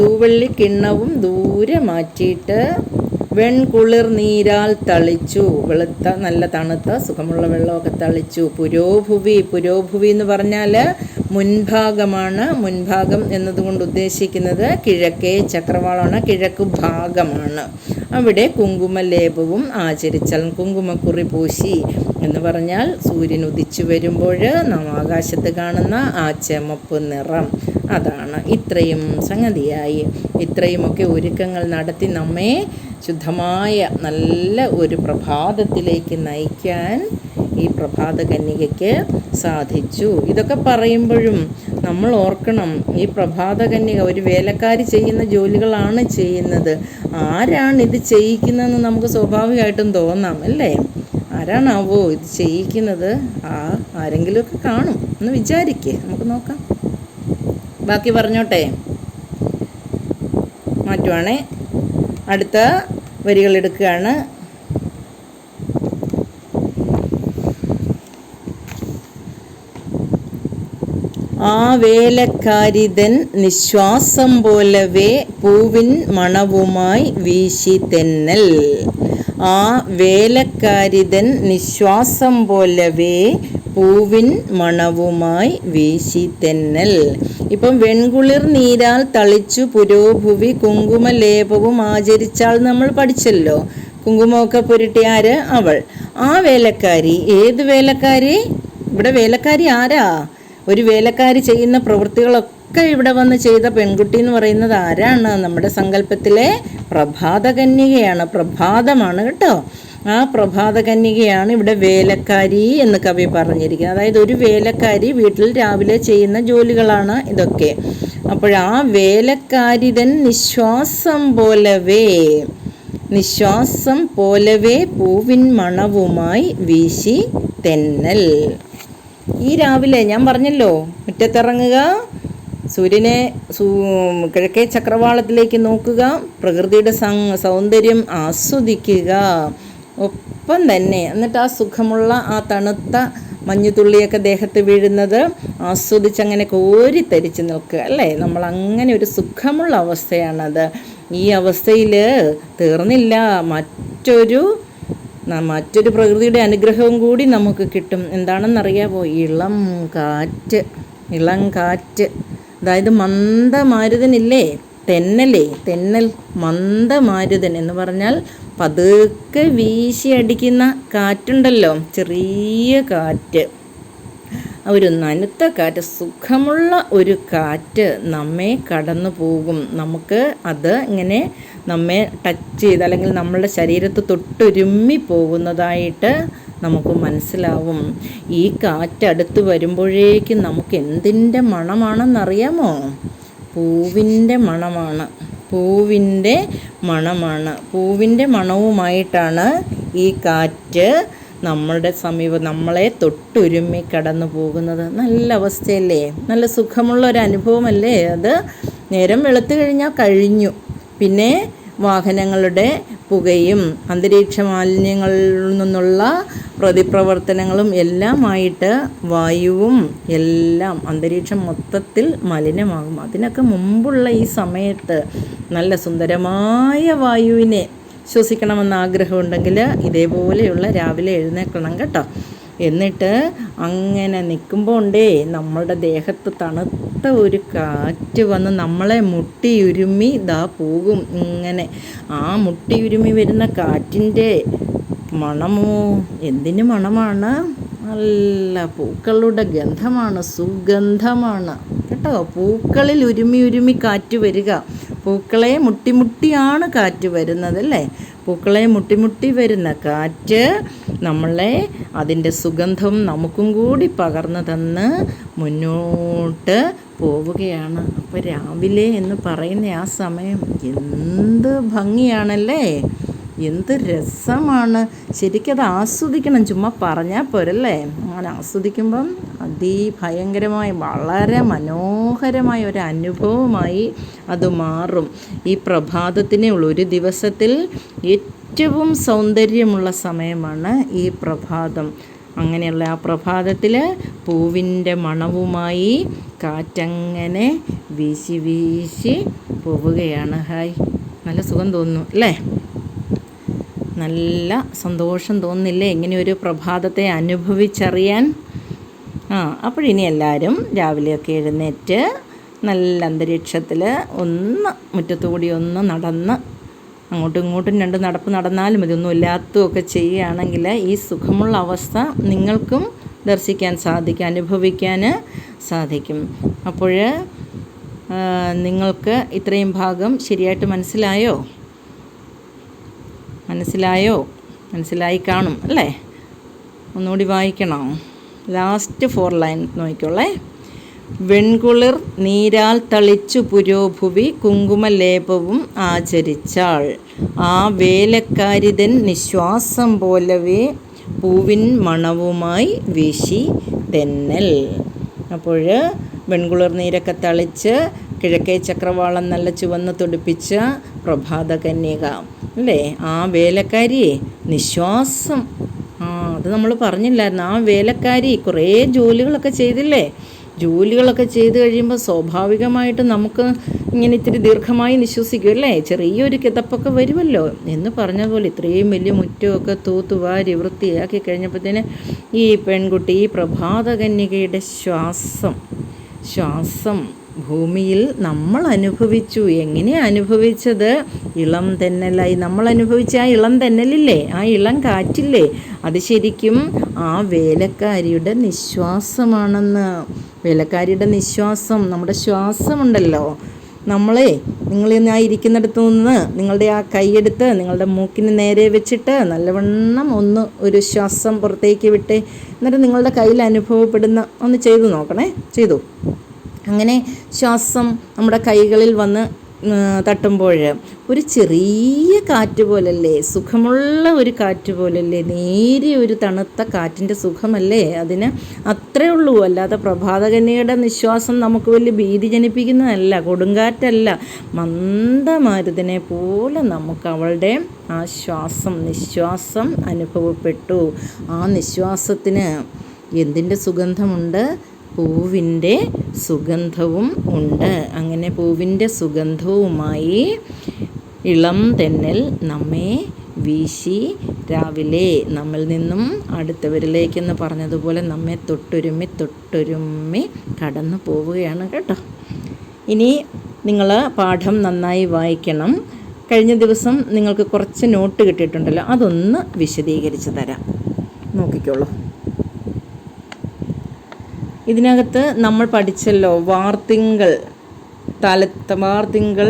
തൂവള്ളി കിണ്ണവും ദൂരെ മാറ്റിയിട്ട് വെൺകുളിർ നീരാൽ തളിച്ചു. വെളുത്ത നല്ല തണുത്ത സുഖമുള്ള വെള്ളമൊക്കെ തളിച്ചു. പുരോഭുവി പുരോഭുവി എന്ന് പറഞ്ഞാൽ മുൻഭാഗമാണ്. മുൻഭാഗം എന്നതുകൊണ്ട് ഉദ്ദേശിക്കുന്നത് കിഴക്കേ ചക്രവാളമാണ് കിഴക്ക് ഭാഗമാണ്. അവിടെ കുങ്കുമലേപവും ആചരിച്ചാൽ കുങ്കുമക്കുറി പൂശി എന്ന് പറഞ്ഞാൽ സൂര്യൻ ഉദിച്ചു വരുമ്പോൾ നാം ആകാശത്ത് കാണുന്ന ആ ചെമപ്പ് നിറം അതാണ്. ഇത്രയും സംഗതിയായി. ഇത്രയുമൊക്കെ ഒരുക്കങ്ങൾ നടത്തി നമ്മെ ശുദ്ധമായ നല്ല ഒരു പ്രഭാതത്തിലേക്ക് നയിക്കാൻ ഈ പ്രഭാത കന്യകയ്ക്ക് സാധിച്ചു. ഇതൊക്കെ പറയുമ്പോഴും നമ്മൾ ഓർക്കണം ഈ പ്രഭാത കന്യക ഒരു വേലക്കാരി ചെയ്യുന്ന ജോലികളാണ് ചെയ്യുന്നത്. ആരാണ് ഇത് ചെയ്യിക്കുന്നതെന്ന് നമുക്ക് സ്വാഭാവികമായിട്ടും തോന്നാം അല്ലേ? ആരാണാവോ ഇത് ചെയ്യിക്കുന്നത്? ആ ആരെങ്കിലുമൊക്കെ കാണും. എന്ന് വിചാരിക്കേ നമുക്ക് നോക്കാം. ബാക്കി പറഞ്ഞോട്ടെ. മാറ്റുവാണേ. അടുത്ത വരികൾ എടുക്കുകയാണ്. ആ വേലക്കാരിതൻ നിശ്വാസം പോലവേ പൂവിൻ മണവുമായി വീശി തെന്നൽ ആ വേലക്കാരിതൻ നിശ്വാസം പോലവേ പൂവിൻ മണവുമായി വീശി തെന്നൽ ഇപ്പം വെൺകുളിർ നീരാൽ തളിച്ചു പുരോഭുവി കുങ്കുമലേപവും ആചരിച്ചാൽ നമ്മൾ പഠിച്ചല്ലോ. കുങ്കുമമൊക്കെ പുരട്ടിയാര് അവൾ. ആ വേലക്കാരി. ഏത് വേലക്കാരി? ഇവിടെ വേലക്കാരി ആരാ? ഒരു വേലക്കാരി ചെയ്യുന്ന പ്രവൃത്തികളൊക്കെ ഇവിടെ വന്ന് ചെയ്ത പെൺകുട്ടി എന്ന് പറയുന്നത് ആരാണ്? നമ്മുടെ സങ്കല്പത്തിലെ പ്രഭാതകന്യകയാണ്. പ്രഭാതമാണ് കേട്ടോ. ആ പ്രഭാതകന്യകയാണ് ഇവിടെ വേലക്കാരി എന്ന് കവി പറഞ്ഞിരിക്കുന്നത്. അതായത് ഒരു വേലക്കാരി വീട്ടിൽ രാവിലെ ചെയ്യുന്ന ജോലികളാണ് ഇതൊക്കെ. അപ്പോൾ ആ വേലക്കാരിതൻ നിശ്വാസം പോലവേ നിശ്വാസം പോലവേ പൂവിൻ മണവുമായി വീശി തെന്നൽ. ഈ രാവിലെ ഞാൻ പറഞ്ഞല്ലോ മുറ്റത്തിറങ്ങുക സൂര്യനെ കിഴക്കേ ചക്രവാളത്തിലേക്ക് നോക്കുക പ്രകൃതിയുടെ സൗന്ദര്യം ആസ്വദിക്കുക. ഒപ്പം തന്നെ എന്നിട്ട് ആ സുഖമുള്ള ആ തണുത്ത മഞ്ഞുതുള്ളിയൊക്കെ ദേഹത്ത് വീഴുന്നത് ആസ്വദിച്ചങ്ങനെ കോരിത്തരിച്ച് നിൽക്കുക അല്ലേ? നമ്മൾ അങ്ങനെ ഒരു സുഖമുള്ള അവസ്ഥയാണത്. ഈ അവസ്ഥയിൽ തീർന്നില്ല. മറ്റൊരു മറ്റൊരു പ്രകൃതിയുടെ അനുഗ്രഹവും കൂടി നമുക്ക് കിട്ടും. എന്താണെന്നറിയാമോ ഇളം കാറ്റ്. ഇളം കാറ്റ്. അതായത് മന്ദമാരുതനില്ലേ? തെന്നലേ. തെന്നൽ മന്ദമാരുതൻ എന്ന് പറഞ്ഞാൽ പതുക്കെ വീശി അടിക്കുന്ന കാറ്റുണ്ടല്ലോ. ചെറിയ കാറ്റ്. ഒരു നനുത്ത കാറ്റ് സുഖമുള്ള ഒരു കാറ്റ് നമ്മെ കടന്നു പോകും. നമുക്ക് അത് ഇങ്ങനെ നമ്മെ ടച്ച് ചെയ്ത് അല്ലെങ്കിൽ നമ്മളുടെ ശരീരത്ത് തൊട്ടുരുമ്മി പോകുന്നതായിട്ട് നമുക്ക് മനസ്സിലാവും. ഈ കാറ്റ് അടുത്ത് വരുമ്പോഴേക്കും നമുക്ക് എന്തിന്റെ മണമാണെന്നറിയാമോ? പൂവിന്റെ മണമാണ്. പൂവിന്റെ മണമാണ്. പൂവിന്റെ മണവുമായിട്ടാണ് ഈ കാറ്റ് നമ്മളുടെ സമീപം നമ്മളെ തൊട്ടുരുമ്മി കടന്നു പോകുന്നത് നല്ല അവസ്ഥയല്ലേ? നല്ല സുഖമുള്ള ഒരു അനുഭവമല്ലേ അത്? നേരം വെളുത്തു കഴിഞ്ഞാൽ കഴിഞ്ഞു. പിന്നെ വാഹനങ്ങളുടെ പുകയും അന്തരീക്ഷ മാലിന്യങ്ങളിൽ നിന്നുള്ള പ്രതിപ്രവർത്തനങ്ങളും എല്ലാമായിട്ട് വായുവും എല്ലാം അന്തരീക്ഷം മൊത്തത്തിൽ മലിനമാകും. അതിനൊക്കെ മുമ്പുള്ള ഈ സമയത്ത് നല്ല സുന്ദരമായ വായുവിനെ ശ്വസിക്കണമെന്ന് ആഗ്രഹമുണ്ടെങ്കിൽ ഇതേപോലെയുള്ള രാവിലെ എഴുന്നേൽക്കണം കേട്ടോ. എന്നിട്ട് അങ്ങനെ നിൽക്കുമ്പോൾ ഉണ്ടേ നമ്മളുടെ ദേഹത്ത് തണുത്ത ഒരു കാറ്റ് വന്ന് നമ്മളെ മുട്ടിയുരുമി ദാ പോകും ഇങ്ങനെ. ആ മുട്ടിയുരുമി വരുന്ന കാറ്റിന്റെ മണമോ? എന്തിന് മണമാണ്? നല്ല പൂക്കളുടെ ഗന്ധമാണ് സുഗന്ധമാണ്. കേട്ടോ പൂക്കളിൽ ഉരുമി ഉരുമി കാറ്റ് വരിക. പൂക്കളെ മുട്ടിമുട്ടിയാണ് കാറ്റ് വരുന്നത് അല്ലേ പൂക്കളെ മുട്ടിമുട്ടി വരുന്ന കാറ്റ് നമ്മളെ അതിന്റെ സുഗന്ധം നമുക്കും കൂടി പകർന്നു തന്ന് മുന്നോട്ട് പോവുകയാണ്. അപ്പോൾ രാവിലെ എന്ന് പറയുന്ന ആ സമയം എന്ത് ഭംഗിയാണല്ലേ? എന്ത് രസമാണ്. ശരിക്കും അത് ആസ്വദിക്കണം. ചുമ്മാ പറഞ്ഞാൽ പോരല്ലേ? അങ്ങനെ ആസ്വദിക്കുമ്പം അതിഭയങ്കരമായ വളരെ മനോഹരമായ ഒരു അനുഭവമായി അത് മാറും. ഈ പ്രഭാതത്തിനേ ഒരു ദിവസത്തിൽ ഏറ്റവും സൗന്ദര്യമുള്ള സമയമാണ് ഈ പ്രഭാതം. അങ്ങനെയുള്ള ആ പ്രഭാതത്തിൽ പൂവിന്റെ മണവുമായി കാറ്റങ്ങനെ വീശി വീശി പോവുകയാണ്. ഹായ്. നല്ല സുഖം തോന്നുന്നു അല്ലേ? നല്ല സന്തോഷം തോന്നുന്നില്ലേ ഇങ്ങനെ ഒരു പ്രഭാതത്തെ അനുഭവിച്ചറിയാൻ. ആ അപ്പോഴിനി എല്ലാവരും രാവിലെയൊക്കെ എഴുന്നേറ്റ് നല്ല അന്തരീക്ഷത്തിൽ ഒന്ന് മുറ്റത്തുകൂടി ഒന്ന് നടന്ന് അങ്ങോട്ടും ഇങ്ങോട്ടും രണ്ട് നടപ്പ് നടന്നാലും മതി ഒന്നും ഇല്ലാത്തതൊക്കെ ചെയ്യുകയാണെങ്കിൽ ഈ സുഖമുള്ള അവസ്ഥ നിങ്ങൾക്കും ദർശിക്കാൻ സാധിക്കും അനുഭവിക്കാൻ സാധിക്കും. അപ്പോൾ നിങ്ങൾക്ക് ഇത്രയും ഭാഗം ശരിയായിട്ട് മനസ്സിലായോ? മനസ്സിലായോ? മനസ്സിലായി കാണും അല്ലേ? ഒന്നുകൂടി വായിക്കണോ. ലാസ്റ്റ് ഫോർ ലൈൻ നോക്കിക്കോളേ. വെൺകുളിർ നീരാൽ തളിച്ചു പുരോഭുവി കുങ്കുമലേപവും ആചരിച്ചാൾ. ആ വേലക്കാരിതൻ നിശ്വാസം പോലവേ പൂവിൻ മണവുമായി വീശി തെന്നൽ. അപ്പോൾ വെൺകുളിർ നീരൊക്കെ തളിച്ച് കിഴക്കേ ചക്രവാളം നല്ല ചുവന്ന് തുടിപ്പിച്ച പ്രഭാത കന്യക അല്ലേ? ആ വേലക്കാരി നിശ്വാസം. ആ അത് നമ്മൾ പറഞ്ഞില്ലായിരുന്നു. ആ വേലക്കാരി കുറേ ജോലികളൊക്കെ ചെയ്തില്ലേ? ജോലികളൊക്കെ ചെയ്ത് കഴിയുമ്പോൾ സ്വാഭാവികമായിട്ട് നമുക്ക് ഇങ്ങനെ ഇത്തിരി ദീർഘമായി നിശ്വസിക്കും അല്ലേ? ചെറിയൊരു കിതപ്പൊക്കെ വരുമല്ലോ. എന്ന് പറഞ്ഞ പോലെ ഇത്രയും വലിയ മുറ്റമൊക്കെ തൂത്തു വാരി വൃത്തിയാക്കി കഴിഞ്ഞപ്പോഴത്തേന് ഈ പെൺകുട്ടി ഈ പ്രഭാതകന്യകയുടെ ശ്വാസം. ശ്വാസം. ഭൂമിയിൽ നമ്മൾ അനുഭവിച്ചു. എങ്ങനെയാണ് അനുഭവിച്ചത്? ഇളം തെന്നലായി. നമ്മൾ അനുഭവിച്ച ആ ഇളം തെന്നലില്ലേ? ആ ഇളം കാറ്റില്ലേ? അത് ശരിക്കും ആ വേലക്കാരിയുടെ നിശ്വാസമാണെന്ന്. വേലക്കാരിയുടെ നിശ്വാസം നമ്മുടെ ശ്വാസമുണ്ടല്ലോ. നമ്മളെ നിങ്ങൾ ആ ഇരിക്കുന്നിടത്ത് നിന്ന് നിങ്ങളുടെ ആ കൈയെടുത്ത് നിങ്ങളുടെ മൂക്കിന് നേരെ വെച്ചിട്ട് നല്ലവണ്ണം ഒന്ന് ഒരു ശ്വാസം പുറത്തേക്ക് വിട്ടേ എന്നിട്ട് നിങ്ങളുടെ കയ്യിൽ അനുഭവപ്പെടുന്ന ഒന്ന് ചെയ്തു നോക്കണേ. ചെയ്തു. അങ്ങനെ ശ്വാസം നമ്മുടെ കൈകളിൽ വന്ന് തട്ടുമ്പോൾ ഒരു ചെറിയ കാറ്റ് പോലല്ലേ സുഖമുള്ള ഒരു കാറ്റ് പോലല്ലേ നേരിയ ഒരു തണുത്ത കാറ്റിന്റെ സുഖമല്ലേ? അതിന് അത്രേ ഉള്ളൂ. അല്ലാതെ പ്രഭാതകന്യയുടെ നിശ്വാസം നമുക്ക് വലിയ ഭീതി ജനിപ്പിക്കുന്നതല്ല കൊടുങ്കാറ്റല്ല. മന്ദമാരുതിനെ പോലെ നമുക്ക് അവളുടെ ആ ശ്വാസം നിശ്വാസം അനുഭവപ്പെട്ടു. ആ നിശ്വാസത്തിന് എന്തിന്റെ സുഗന്ധമുണ്ട്? പൂവിന്റെ സുഗന്ധവും ഉണ്ട്. അങ്ങനെ പൂവിന്റെ സുഗന്ധവുമായി ഇളം തെന്നൽ നമ്മെ വീശി രാവിലെ നമ്മിൽ നിന്നും അടുത്തവരിലേക്കെന്ന് പറഞ്ഞതുപോലെ നമ്മെ തൊട്ടുരുമ്മി തൊട്ടുരുമ്മി കടന്നു പോവുകയാണ് കേട്ടോ. ഇനി നിങ്ങൾ പാഠം നന്നായി വായിക്കണം. കഴിഞ്ഞ ദിവസം നിങ്ങൾക്ക് കുറച്ച് നോട്ട് കിട്ടിയിട്ടുണ്ടല്ലോ. അതൊന്ന് വിശദീകരിച്ച് തരാം. നോക്കിക്കോളൂ. ഇതിനകത്ത് നമ്മൾ പഠിച്ചല്ലോ വാർത്തിങ്കൾ തലത്ത് വാർത്തിങ്കൾ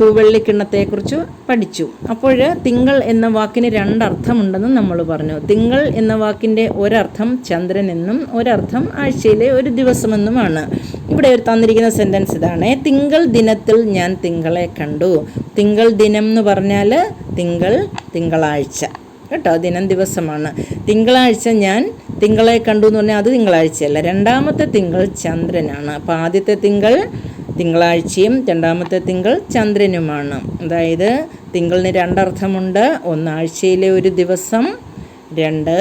തൂവെള്ളിക്കിണ്ണത്തെക്കുറിച്ച് പഠിച്ചു. അപ്പോൾ തിങ്കൾ എന്ന വാക്കിന് രണ്ടർത്ഥമുണ്ടെന്നും നമ്മൾ പറഞ്ഞു. തിങ്കൾ എന്ന വാക്കിന്റെ ഒരർത്ഥം ചന്ദ്രൻ എന്നും ഒരർത്ഥം ആഴ്ചയിലെ ഒരു ദിവസമെന്നുമാണ്. ഇവിടെ ഒരു തന്നിരിക്കുന്ന സെന്റൻസ് ഇതാണ്. തിങ്കൾ ദിനത്തിൽ ഞാൻ തിങ്കളെ കണ്ടു. തിങ്കൾ ദിനം എന്ന് പറഞ്ഞാൽ തിങ്കൾ തിങ്കളാഴ്ച. കേട്ടോ ദിനം ദിവസമാണ്. തിങ്കളാഴ്ച ഞാൻ തിങ്കളെ കണ്ടു എന്ന് പറഞ്ഞാൽ അത് തിങ്കളാഴ്ചയല്ല രണ്ടാമത്തെ തിങ്കൾ ചന്ദ്രനാണ്. അപ്പോൾ ആദ്യത്തെ തിങ്കൾ തിങ്കളാഴ്ചയും രണ്ടാമത്തെ തിങ്കൾ ചന്ദ്രനുമാണ്. അതായത് തിങ്കളിന് രണ്ടർത്ഥമുണ്ട് ഒന്നാഴ്ചയിലെ ഒരു ദിവസം രണ്ട്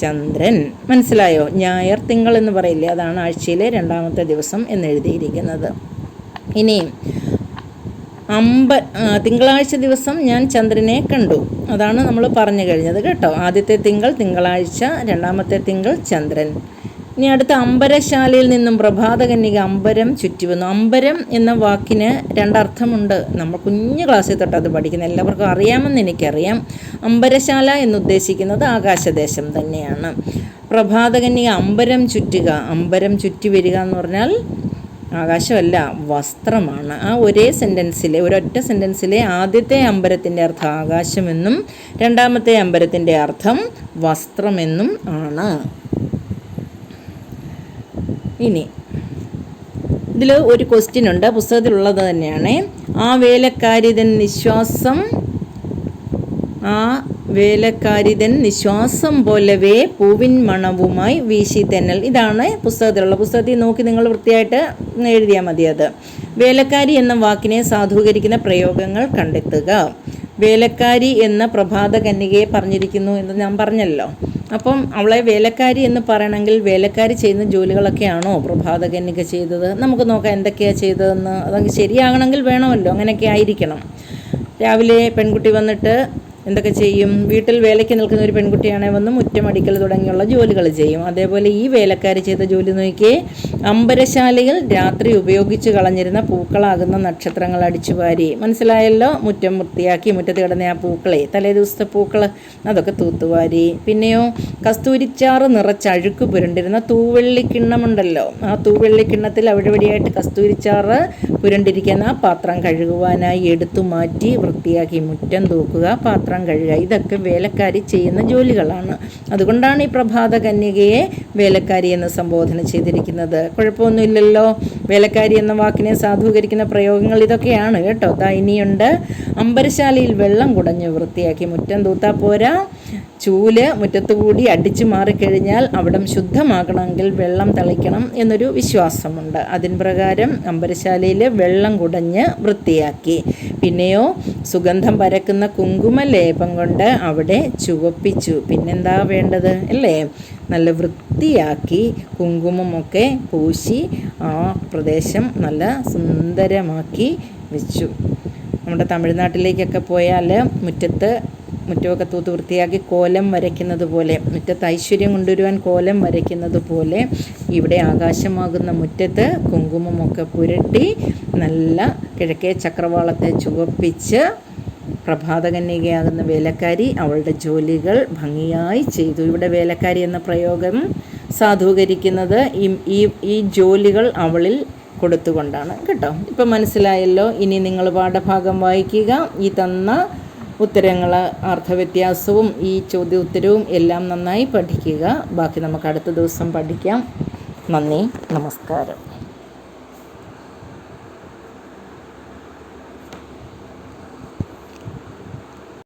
ചന്ദ്രൻ. മനസ്സിലായോ? ഞായർ തിങ്കൾ എന്ന് പറയില്ലേ അതാണ് ആഴ്ചയിലെ രണ്ടാമത്തെ ദിവസം എന്നെഴുതിയിരിക്കുന്നത് ഇനിയും ഇനി അമ്പ തിങ്കളാഴ്ച ദിവസം ഞാൻ ചന്ദ്രനെ കണ്ടു. അതാണ് നമ്മൾ പറഞ്ഞു കഴിഞ്ഞത് കേട്ടോ. ആദ്യത്തെ തിങ്കൾ തിങ്കളാഴ്ച രണ്ടാമത്തെ തിങ്കൾ ചന്ദ്രൻ. ഇനി അടുത്ത അമ്പരശാലയിൽ നിന്നും പ്രഭാതകന്യക അമ്പരം ചുറ്റി വന്നു. അമ്പരം എന്ന വാക്കിന് രണ്ടർത്ഥമുണ്ട്. നമ്മൾ കുഞ്ഞു ക്ലാസ്സിൽ തൊട്ട് അത് പഠിക്കുന്ന. എല്ലാവർക്കും അറിയാമെന്ന് എനിക്കറിയാം. അമ്പരശാല എന്നുദ്ദേശിക്കുന്നത് ആകാശദേശം തന്നെയാണ്. പ്രഭാതകന്യക അമ്പരം ചുറ്റുക. അമ്പരം ചുറ്റി വരിക എന്ന് പറഞ്ഞാൽ ആകാശമല്ല വസ്ത്രമാണ്. ആ ഒരേ സെന്റൻസിലെ ഒരൊറ്റ സെന്റൻസിലെ ആദ്യത്തെ അമ്പരത്തിന്റെ അർത്ഥം ആകാശമെന്നും രണ്ടാമത്തെ അമ്പരത്തിന്റെ അർത്ഥം വസ്ത്രമെന്നും ആണ്. ഇനി ഇതിൽ ഒരു ക്വസ്റ്റ്യൻ ഉണ്ട്. പുസ്തകത്തിലുള്ളത് തന്നെയാണ്. ആ വേലക്കാരിതൻ നിശ്വാസം ആ വേലക്കാരിതൻ നിശ്വാസം പോലവേ പൂവിൻ മണവുമായി വീശി തെന്നൽ. ഇതാണ് പുസ്തകത്തിലുള്ള പുസ്തകത്തിൽ നോക്കി നിങ്ങൾ വൃത്തിയായിട്ട് എഴുതിയാൽ മതി അത്. വേലക്കാരി എന്ന വാക്കിനെ സാധൂകരിക്കുന്ന പ്രയോഗങ്ങൾ കണ്ടെത്തുക. വേലക്കാരി എന്ന പ്രഭാത കന്യകയെ പറഞ്ഞിരിക്കുന്നു എന്ന് ഞാൻ പറഞ്ഞല്ലോ. അപ്പം അവളെ വേലക്കാരി എന്ന് പറയണമെങ്കിൽ വേലക്കാരി ചെയ്യുന്ന ജോലികളൊക്കെയാണോ പ്രഭാത കന്യക ചെയ്തത്? നമുക്ക് നോക്കാം എന്തൊക്കെയാണ് ചെയ്തതെന്ന്. അതങ്ങ് ശരിയാകണമെങ്കിൽ വേണമല്ലോ. അങ്ങനെയൊക്കെ ആയിരിക്കണം. രാവിലെ പെൺകുട്ടി വന്നിട്ട് എന്തൊക്കെ ചെയ്യും? വീട്ടിൽ വേലയ്ക്ക് നിൽക്കുന്ന ഒരു പെൺകുട്ടിയാണെങ്കിൽ വന്ന് മുറ്റമടിക്കൽ തുടങ്ങിയുള്ള ജോലികൾ ചെയ്യും. അതേപോലെ ഈ വേലക്കാർ ചെയ്ത ജോലി നോക്കിയേ അമ്പരശാലയിൽ രാത്രി ഉപയോഗിച്ച് കളഞ്ഞിരുന്ന പൂക്കളാകുന്ന നക്ഷത്രങ്ങൾ അടിച്ചു വാരി. മനസ്സിലായല്ലോ? മുറ്റം വൃത്തിയാക്കി മുറ്റത്ത് കിടന്ന ആ പൂക്കളെ. തലേ ദിവസത്തെ പൂക്കൾ അതൊക്കെ തൂത്തുവാരി പിന്നെയോ കസ്തൂരിച്ചാറ് നിറച്ചഴുക്ക് പുരണ്ടിരുന്ന തൂവെള്ളിക്കിണ്ണമുണ്ടല്ലോ ആ തൂവെള്ളി കിണ്ണത്തിൽ അവിടെവിടെയായിട്ട് കസ്തൂരിച്ചാറ് പുരണ്ടിരിക്കുന്ന ആ പാത്രം കഴുകുവാനായി എടുത്തു മാറ്റി വൃത്തിയാക്കി മുറ്റം തൂക്കുക. പാത്രം പാത്രം കഴുകുക ഇതൊക്കെ വേലക്കാരി ചെയ്യുന്ന ജോലികളാണ്. അതുകൊണ്ടാണ് ഈ പ്രഭാത കന്യകയെ വേലക്കാരി എന്ന് സംബോധന ചെയ്തിരിക്കുന്നത്. കുഴപ്പമൊന്നുമില്ലല്ലോ. വേലക്കാരി എന്ന വാക്കിനെ സാധൂകരിക്കുന്ന പ്രയോഗങ്ങൾ ഇതൊക്കെയാണ് കേട്ടോ. ദാ ഇനിയുണ്ട്. അമ്പരശാലയിൽ വെള്ളം കുടഞ്ഞ് വൃത്തിയാക്കി മുറ്റം തൂത്താ പോരാ. ചൂൽ മുറ്റത്തുകൂടി അടിച്ചു മാറിക്കഴിഞ്ഞാൽ അവിടം ശുദ്ധമാകണമെങ്കിൽ വെള്ളം തളിക്കണം എന്നൊരു വിശ്വാസമുണ്ട്. അതിൻ പ്രകാരം അമ്പരശാലയിൽ വെള്ളം കുടഞ്ഞ് വൃത്തിയാക്കി. പിന്നെയോ സുഗന്ധം പരക്കുന്ന കുങ്കുമലേപം കൊണ്ട് അവിടെ ചുവപ്പിച്ചു. പിന്നെന്താ വേണ്ടത്? അല്ലേ? നല്ല വൃത്തിയാക്കി കുങ്കുമമൊക്കെ പൂശി ആ പ്രദേശം നല്ല സുന്ദരമാക്കി വെച്ചു. നമ്മുടെ തമിഴ്നാട്ടിലേക്കൊക്കെ പോയാൽ മുറ്റത്ത് മുറ്റമൊക്കെ തൂത്ത് വൃത്തിയാക്കി കോലം വരയ്ക്കുന്നത് പോലെ മുറ്റത്ത് ഐശ്വര്യം കൊണ്ടുവരുവാൻ കോലം വരയ്ക്കുന്നത് പോലെ ഇവിടെ ആകാശമാകുന്ന മുറ്റത്ത് കുങ്കുമമൊക്കെ പുരട്ടി നല്ല കിഴക്കേ ചക്രവാളത്തെ ചുവപ്പിച്ച് പ്രഭാതകന്യകയാകുന്ന വേലക്കാരി അവളുടെ ജോലികൾ ഭംഗിയായി ചെയ്തു. ഇവിടെ വേലക്കാരി എന്ന പ്രയോഗം സാധൂകരിക്കുന്നത് ഈ ഈ ജോലികൾ അവളിൽ കൊടുത്തുകൊണ്ടാണ്. കേട്ടോ? ഇപ്പം മനസ്സിലായല്ലോ? ഇനി നിങ്ങൾ പാഠഭാഗം വായിക്കുക. ഈ തന്ന ഉത്തരങ്ങൾ അർത്ഥവ്യത്യാസവും ഈ ചോദ്യ ഉത്തരവും എല്ലാം നന്നായി പഠിക്കുക. ബാക്കി നമുക്ക് അടുത്ത ദിവസം പഠിക്കാം. നന്ദി. നമസ്കാരം.